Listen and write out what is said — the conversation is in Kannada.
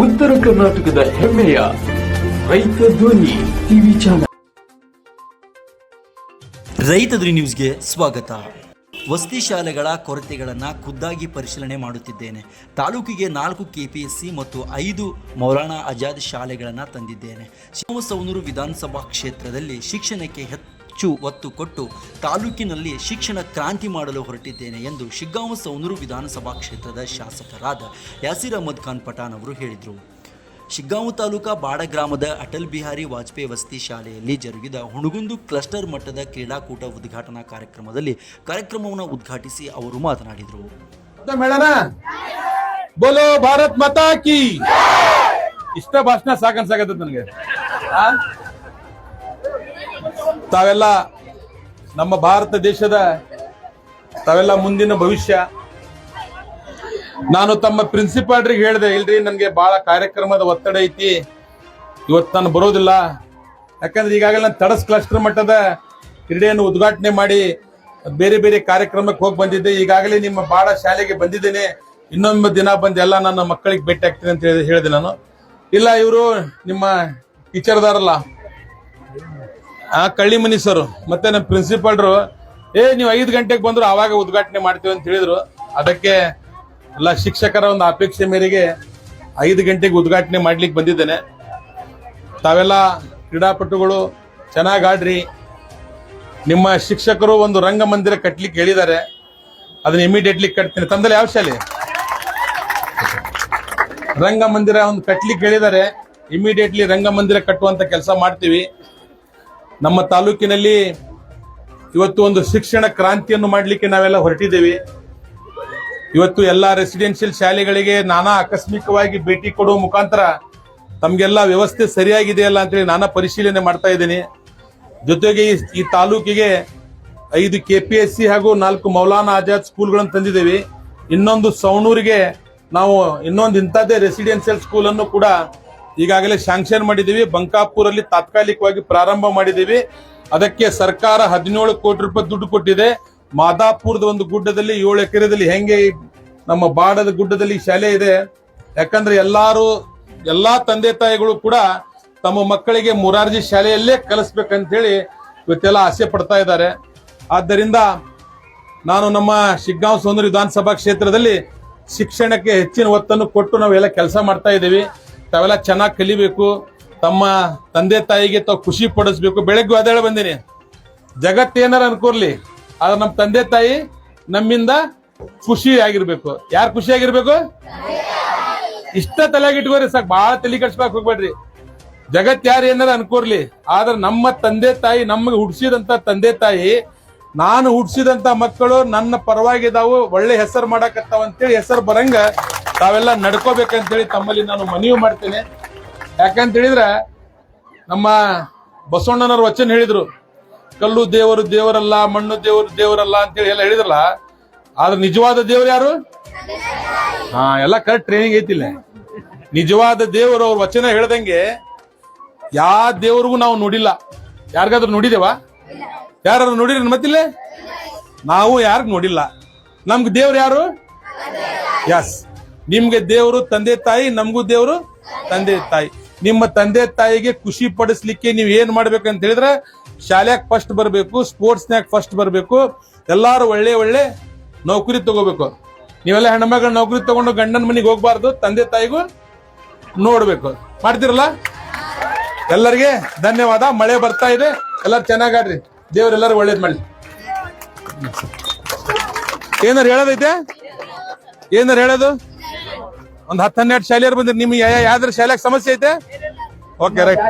ಉತ್ತರ ಕರ್ನಾಟಕದ ಹೆಮ್ಮೆಯ ರೈತ ಧ್ವನಿ ಟಿವಿ ಚಾನಲ್. ರೈತ ಧ್ವನಿ ನ್ಯೂಸ್ಗೆ ಸ್ವಾಗತ. ವಸತಿ ಶಾಲೆಗಳ ಕೊರತೆಗಳನ್ನು ಖುದ್ದಾಗಿ ಪರಿಶೀಲನೆ ಮಾಡುತ್ತಿದ್ದೇನೆ. ತಾಲೂಕಿಗೆ ನಾಲ್ಕು ಕೆಪಿಎಸ್ಸಿ ಮತ್ತು ಐದು ಮೌಲಾನಾ ಆಜಾದ್ ಶಾಲೆಗಳನ್ನು ತಂದಿದ್ದೇನೆ. ಶಿವಸೌನೂರು ವಿಧಾನಸಭಾ ಕ್ಷೇತ್ರದಲ್ಲಿ ಶಿಕ್ಷಣಕ್ಕೆ ಹೆಚ್ಚು ಒತ್ತು ಕೊಟ್ಟು ತಾಲೂಕಿನಲ್ಲಿ ಶಿಕ್ಷಣ ಕ್ರಾಂತಿ ಮಾಡಲು ಹೊರಟಿದ್ದೇನೆ ಎಂದು ಶಿಗ್ಗಾಂವ ಸೌನೂರು ವಿಧಾನಸಭಾ ಕ್ಷೇತ್ರದ ಶಾಸಕರಾದ ಯಾಸಿರ್ ಅಹಮದ್ ಖಾನ್ ಪಠಾಣ್ ಅವರು ಹೇಳಿದರು. ಶಿಗ್ಗಾಂವ ತಾಲೂಕಾ ಬಾಡ ಗ್ರಾಮದ ಅಟಲ್ ಬಿಹಾರಿ ವಾಜಪೇಯಿ ವಸತಿ ಶಾಲೆಯಲ್ಲಿ ಜರುಗಿದ ಹುಣಗುಂದು ಕ್ಲಸ್ಟರ್ ಮಟ್ಟದ ಕ್ರೀಡಾಕೂಟ ಉದ್ಘಾಟನಾ ಕಾರ್ಯಕ್ರಮದಲ್ಲಿ ಕಾರ್ಯಕ್ರಮವನ್ನು ಉದ್ಘಾಟಿಸಿ ಅವರು ಮಾತನಾಡಿದರು. ಬೋಲೋ ಭಾರತ್ ಮಾತಾ ಕಿ! ಇಷ್ಟ ಭಾಷಣ ಸಾಕನ್ಸಾಗತ್ತ ನನಗೆ? ತಾವೆಲ್ಲ ನಮ್ಮ ಭಾರತ ದೇಶದ ತಾವೆಲ್ಲ ಮುಂದಿನ ಭವಿಷ್ಯ. ನಾನು ತಮ್ಮ ಪ್ರಿನ್ಸಿಪಾಲ್ರಿಗೆ ಹೇಳಿದೆ, ಇಲ್ರಿ, ನನಗೆ ಬಹಳ ಕಾರ್ಯಕ್ರಮದ ಒತ್ತಡ ಐತಿ. ಇವತ್ತು ನಾನು ಬರೋದಿಲ್ಲ. ಯಾಕಂದ್ರೆ ಈಗಾಗಲೇ ನಾನು ತಡಸ್ ಕ್ಲಸ್ಟರ್ ಮಟ್ಟದ ಕ್ರೀಡೆಯನ್ನು ಉದ್ಘಾಟನೆ ಮಾಡಿ ಬೇರೆ ಬೇರೆ ಕಾರ್ಯಕ್ರಮಕ್ಕೆ ಹೋಗಿ ಬಂದಿದ್ದೆ. ಈಗಾಗಲೇ ನಿಮ್ಮ ಬಾಳ ಶಾಲೆಗೆ ಬಂದಿದ್ದೇನೆ. ಇನ್ನೊಂದು ದಿನ ಬಂದು ಎಲ್ಲ ನನ್ನ ಮಕ್ಕಳಿಗೆ ಭೇಟಿ ಆಗ್ತೀನಿ ಅಂತ ಹೇಳಿ ಹೇಳಿದೆ ನಾನು. ಇಲ್ಲ, ಇವರು ನಿಮ್ಮ ಟೀಚರ್ದಾರಲ್ಲ ಆ ಕಳ್ಳಿಮನಿ ಸರ್ ಮತ್ತೆ ನಮ್ಮ ಪ್ರಿನ್ಸಿಪಾಲ್ರು, ಏ, ನೀವು ಐದು ಗಂಟೆಗೆ ಬಂದ್ರು ಆವಾಗ ಉದ್ಘಾಟನೆ ಮಾಡ್ತೀವಿ ಅಂತ ಹೇಳಿದ್ರು. ಅದಕ್ಕೆ ಎಲ್ಲ ಶಿಕ್ಷಕರ ಒಂದು ಅಪೇಕ್ಷೆ ಮೇರೆಗೆ ಐದು ಗಂಟೆಗೆ ಉದ್ಘಾಟನೆ ಮಾಡ್ಲಿಕ್ಕೆ ಬಂದಿದ್ದೇನೆ. ತಾವೆಲ್ಲ ಕ್ರೀಡಾಪಟುಗಳು, ಚೆನ್ನಾಗಿ ಆಡ್ರಿ. ನಿಮ್ಮ ಶಿಕ್ಷಕರು ಒಂದು ರಂಗಮಂದಿರ ಕಟ್ಲಿಕ್ಕೆ ಹೇಳಿದ್ದಾರೆ. ಅದನ್ನ ಇಮಿಡಿಯೇಟ್ಲಿ ಕಟ್ತೀನಿ. ತಂದಲ್ಲಿ ಯಾವ ಶಾಲೆ? ರಂಗಮಂದಿರ ಒಂದು ಕಟ್ಲಿಕ್ಕೆ ಹೇಳಿದ್ದಾರೆ. ಇಮಿಡಿಯೇಟ್ಲಿ ರಂಗಮಂದಿರ ಕಟ್ಟುವಂತ ಕೆಲಸ ಮಾಡ್ತೀವಿ. ನಮ್ಮ ತಾಲೂಕಿನಲ್ಲಿ ಇವತ್ತು ಒಂದು ಶಿಕ್ಷಣ ಕ್ರಾಂತಿಯನ್ನು ಮಾಡಲಿಕ್ಕೆ ನಾವೆಲ್ಲ ಹೊರಟಿದ್ದೇವೆ. ಇವತ್ತು ಎಲ್ಲ ರೆಸಿಡೆನ್ಷಿಯಲ್ ಶಾಲೆಗಳಿಗೆ ನಾನಾ ಆಕಸ್ಮಿಕವಾಗಿ ಭೇಟಿ ಕೊಡುವ ಮುಖಾಂತರ ತಮಗೆಲ್ಲ ವ್ಯವಸ್ಥೆ ಸರಿಯಾಗಿದೆಯಲ್ಲ ಅಂತೇಳಿ ನಾನಾ ಪರಿಶೀಲನೆ ಮಾಡ್ತಾ ಇದ್ದೀನಿ. ಜೊತೆಗೆ ಈ- ತಾಲೂಕಿಗೆ ಐದು ಕೆಪಿಎಸ್ಸಿ ಹಾಗೂ ನಾಲ್ಕು ಮೌಲಾನಾ ಆಜಾದ್ ಸ್ಕೂಲ್ಗಳನ್ನು ತಂದಿದ್ದೇವೆ. ಇನ್ನೊಂದು ಸೌಣೂರಿಗೆ ನಾವು ಇನ್ನೊಂದು ಇಂಥದ್ದೇ ರೆಸಿಡೆನ್ಷಿಯಲ್ ಸ್ಕೂಲನ್ನು ಕೂಡ ಈಗಾಗಲೇ ಶಾಂಕ್ಷನ್ ಮಾಡಿದ್ದೀವಿ. ಬಂಕಾಪುರಲ್ಲಿ ತಾತ್ಕಾಲಿಕವಾಗಿ ಪ್ರಾರಂಭ ಮಾಡಿದ್ದೀವಿ. ಅದಕ್ಕೆ ಸರ್ಕಾರ ಹದಿನೇಳು ಕೋಟಿ ರೂಪಾಯಿ ದುಡ್ಡು ಕೊಟ್ಟಿದೆ. ಮಾದಾಪುರದ ಒಂದು ಗುಡ್ಡದಲ್ಲಿ ಏಳು ಎಕರೆದಲ್ಲಿ ಹೆಂಗೆ ನಮ್ಮ ಬಾಡದ ಗುಡ್ಡದಲ್ಲಿ ಶಾಲೆ ಇದೆ. ಯಾಕಂದ್ರೆ ಎಲ್ಲಾರು, ಎಲ್ಲಾ ತಂದೆ ತಾಯಿಗಳು ಕೂಡ ತಮ್ಮ ಮಕ್ಕಳಿಗೆ ಮುರಾರ್ಜಿ ಶಾಲೆಯಲ್ಲೇ ಕಲಿಸ್ಬೇಕಂತ ಹೇಳಿ ಇವತ್ತೆಲ್ಲ ಆಸೆ ಪಡ್ತಾ ಇದ್ದಾರೆ. ಆದ್ದರಿಂದ ನಾನು ನಮ್ಮ ಶಿಗ್ಗಾಂವ್ ಸೋಂದೂರು ವಿಧಾನಸಭಾ ಕ್ಷೇತ್ರದಲ್ಲಿ ಶಿಕ್ಷಣಕ್ಕೆ ಹೆಚ್ಚಿನ ಒತ್ತನ್ನು ಕೊಟ್ಟು ನಾವೆಲ್ಲ ಕೆಲಸ ಮಾಡ್ತಾ ಇದ್ದೀವಿ. ತಾವೆಲ್ಲ ಚೆನ್ನಾಗಿ ಕಲಿಬೇಕು, ತಮ್ಮ ತಂದೆ ತಾಯಿಗೆ ತಾವು ಖುಷಿ ಪಡಿಸ್ಬೇಕು. ಬೆಳಗ್ಗೆ ಅದೇಳ ಬಂದೀನಿ. ಜಗತ್ತು ಏನಾರ ಅನ್ಕೋರ್ಲಿ, ಆದ್ರೆ ನಮ್ಮ ತಂದೆ ತಾಯಿ ನಮ್ಮಿಂದ ಖುಷಿ ಆಗಿರ್ಬೇಕು ಯಾರು ಖುಷಿ ಆಗಿರ್ಬೇಕು ಇಷ್ಟ ತಲೆಗೆ ಇಟ್ಕೋರಿ ಸಾಕು ಬಹಳ ತಲೆ ಕಟ್ಸ್ಬೇಕು ಹೋಗ್ಬೇಡ್ರಿ. ಜಗತ್ ಯಾರು ಏನಾರ ಅನ್ಕೋರ್ಲಿ, ಆದ್ರೆ ನಮ್ಮ ತಂದೆ ತಾಯಿ ನಮಗೆ ಹುಡ್ಸಿದಂತ ತಂದೆ ತಾಯಿ, ನಾನು ಹುಡ್ಸಿದಂತ ಮಕ್ಕಳು ನನ್ನ ಪರವಾಗಿದಾವು, ಒಳ್ಳೆ ಹೆಸರು ಮಾಡಕತ್ತಾವ ಅಂತೇಳಿ ಹೆಸರು ಬರಂಗ ತಾವೆಲ್ಲ ನಡ್ಕೋಬೇಕಂತೇಳಿ ತಮ್ಮಲ್ಲಿ ನಾನು ಮನವಿ ಮಾಡ್ತೇನೆ. ಯಾಕಂತ ಹೇಳಿದ್ರೆ ನಮ್ಮ ಬಸವಣ್ಣನವರು ವಚನ ಹೇಳಿದ್ರು, ಕಲ್ಲು ದೇವರು ದೇವರಲ್ಲ, ಮಣ್ಣು ದೇವರು ದೇವರಲ್ಲ ಅಂತೇಳಿ ಎಲ್ಲ ಹೇಳಿದ್ರಲ್ಲ, ಆದ್ರೆ ನಿಜವಾದ ದೇವರು ಯಾರು? ಹಾ, ಎಲ್ಲ ಕರೆಕ್ಟ್ ಟ್ರೈನಿಂಗ್ ಐತಿಲ್ಲ ನಿಜವಾದ ದೇವರು ಅವ್ರ ವಚನ ಹೇಳ್ದಂಗೆ ಯಾವ ದೇವರಿಗೂ ನಾವು ನೋಡಿಲ್ಲ. ಯಾರಿಗಾದ್ರೂ ನೋಡಿದೇವಾ? ಯಾರು ನೋಡಿರಿ ಮತ್ತಿಲ್ಲ? ನಾವು ಯಾರಿಗೆ ನೋಡಿಲ್ಲ. ನಮ್ಗೆ ದೇವ್ರು ಯಾರು? ಎಸ್ ನಿಮ್ಗೆ ದೇವರು, ತಂದೆ ತಾಯಿ, ನಮಗೂ ದೇವರು, ತಂದೆ ತಾಯಿ. ನಿಮ್ಮ ತಂದೆ ತಾಯಿಗೆ ಖುಷಿ ಪಡಿಸ್ಲಿಕ್ಕೆ ನೀವು ಏನ್ ಮಾಡ್ಬೇಕಂತ ಹೇಳಿದ್ರೆ, ಶಾಲ್ಯಾಗ ಫಸ್ಟ್ ಬರಬೇಕು ಸ್ಪೋರ್ಟ್ಸ್ನ್ಯಾಗ ಫಸ್ಟ್ ಬರಬೇಕು. ಎಲ್ಲಾರು ಒಳ್ಳೆ ಒಳ್ಳೆ ನೌಕರಿ ತಗೋಬೇಕು. ನೀವೆಲ್ಲ ಹೆಣ್ಮಗಳ ನೌಕರಿ ತಗೊಂಡು ಗಂಡನ ಮನೆಗೆ ಹೋಗ್ಬಾರ್ದು, ತಂದೆ ತಾಯಿಗೂ ನೋಡ್ಬೇಕು. ಮಾಡ್ತಿರಲ್ಲ? ಎಲ್ಲರಿಗೆ ಧನ್ಯವಾದ. ಮಳೆ ಬರ್ತಾ ಇದೆ. ಎಲ್ಲರೂ ಚೆನ್ನಾಗಾಡ್ರಿ ದೇವ್ರೆಲ್ಲರೂ ಒಳ್ಳೇದ್ ಮಾಡಿ ಏನಾರು ಹೇಳೋದೈತೆ? ಏನಾರು ಹೇಳೋದು? ಒಂದ್ ಹತ್ತು ಹನ್ನೆರಡು ಶಾಲೆಯರು ಬಂದ್ರೆ ನಿಮ್ಗೆ ಯಾವ್ದಾರ ಶಾಲೆಗೆ ಸಮಸ್ಯೆ ಐತೆ? Okay right